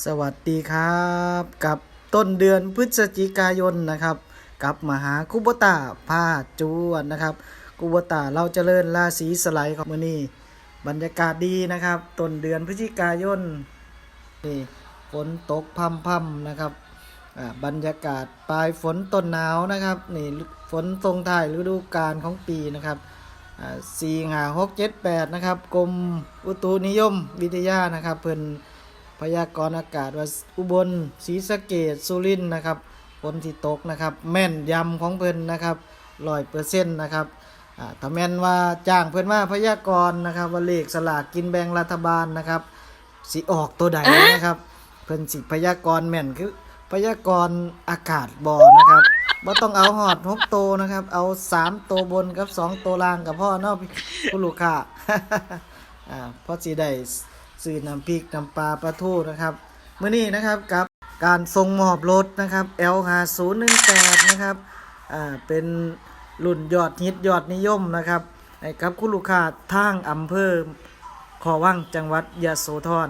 สวัสดีครับ กับต้นเดือนพฤศจิกายนนะครับ กับมหาคุบตาผ้าจวนนะครับคุบตาเราเจริญราศีสไลด์ของมือนี้บรรยากาศดีนะครับ ต้นเดือนพฤศจิกายนนี่ฝนตกพรำๆนะครับบรรยากาศปลายฝนต้นหนาวนะครับนี่ฝนทรงท้ายฤดูกาลของปีนะครับสี่หาหกเจ็ดแปดนะครับกรมอุตุนิยมวิทยานะครับเพิ่น พยากรณ์อากาศว่าอุบลศรีสะเกดสุรินทร์นะครับฝนที่ตกนะครับ แม่นยำของเพิ่นนะครับร้อยเปอร์เซ็นต์นะครับถ้าแม่นว่าจ้างเพิ่นมาพยากรณ์นะครับว่าเลขสลากกินแบ่งรัฐบาลนะครับสิออกตัวใดนะครับ เพิ่นสิพยากรณ์แม่นคือพยากรณ์อากาศบ่นะครับบ่ต้องเอาหอดหกโตวนะครับ เอาสามโตวบนกับสองโตวล่างกับพ่อเนาะพี่ผู้ลูกค้าอ่าพราะสิได้ ซื้อน้ำพริกน้ำปลาปลาทูนะครับเมื้อนี้นะครับกับการส่งมอบรถนะครับ L5018 นะครับอ่าเป็นรุ่นยอดฮิตยอดนิยมนะครับให้กับคุณลูกค้าทางอำเภอขอวังจังหวัดยะโสธร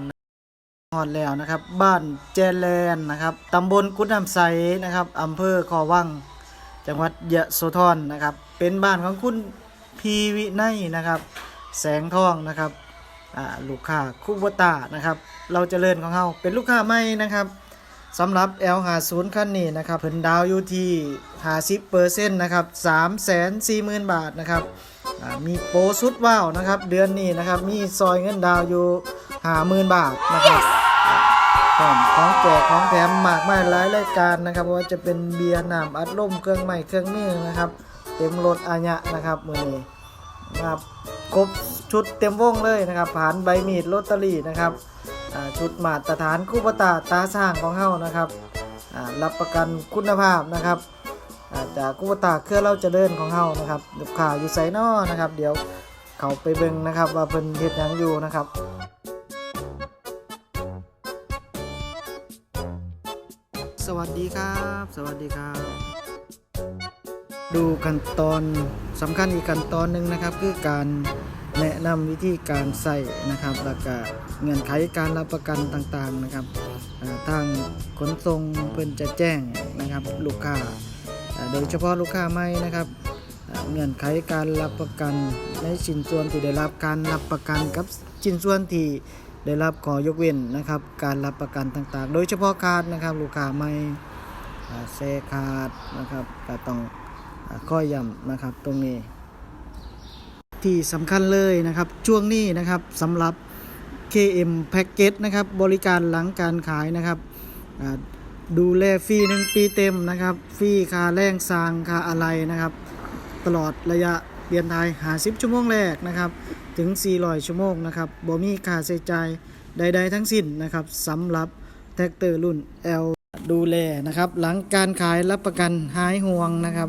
ฮอดแล้วนะครับ บ้านแจแลนนะครับตำบลกุดน้ำใสนะครับอำเภอคอวังจังหวัดยะโสธรนะครับ เป็นบ้านของคุณพีวิไนนะครับ แสงทองนะครับ ลูกค้าคุบตานะครับ เราเจริญของเขาเป็นลูกค้าใหม่นะครับสำหรับ L50 คันนี้นะครับเพิ่นดาวอยู่ที่50%นะครับ340,000 บาทนะครับอ่ามีโปรสุดว้าวนะครับ เดือนนี้นะครับ มีซอยเงินดาวอยู่50,000 บาทนะครับพร้อมของแจกของแถมมากมายหลายรายการนะครับว่าจะเป็นเบียร์น้ำอัดลมเครื่องใหม่เครื่องมือนะครับ เต็มรถอาญะนะครับมือนี้นะครับ ครบชุดเต็มวงเลยนะครับผ่านใบมีดลอตเตอรี่นะครับชุดมาตรฐานคู่ปตาตาสร้างของเฮานะครับรับประกันคุณภาพนะครับาจากคู่ปตาเครื่องเล่าเจริญของเฮานะครับลูกค้าอยู่ไซนอนะครับ เดี๋ยวเขาไปเบิ่งนะครับว่าเพิ่นเฮ็ดหยังอยู่นะครับสวัสดีครับ สวัสดีครับ ดูขั้นตอนสำคัญอีกขั้นตอนหนึ่งนะครับ คือการแนะนำวิธีการใส่นะครับแล้วก็เงื่อนไขการรับประกันต่างๆนะครับทางขนส่งเพิ่นจะแจ้งนะครับลูกค้าโดยเฉพาะลูกค้าใหม่นะครับเงื่อนไขการรับประกันในชิ้นส่วนที่ได้รับการรับประกันกับชิ้นส่วนที่ได้รับขอยกเว้นนะครับ การรับประกันต่างๆ โดยเฉพาะคาดนะครับลูกค้าไม่เซคาดนะครับก็ต้อง ข้อย้ำนะครับตรงนี้ ที่สำคัญเลยนะครับช่วงนี้นะครับสำหรับ KM Package นะครับบริการหลังการขายนะครับดูแลฟรีหนึ่งปีเต็มนะครับฟรีค่าแรงสางค่าอะไรนะครับ ตลอดระยะเรียนไทย50ชั่วโมงแรกนะครับ ถึง 400 ชั่วโมงนะครับบ่มีค่าใช้จ่ายใด ๆ ทั้งสิ้นนะครับสำหรับแท็กเตอร์รุ่น L ดูแลนะครับ หลังการขายรับประกันหายห่วงนะครับ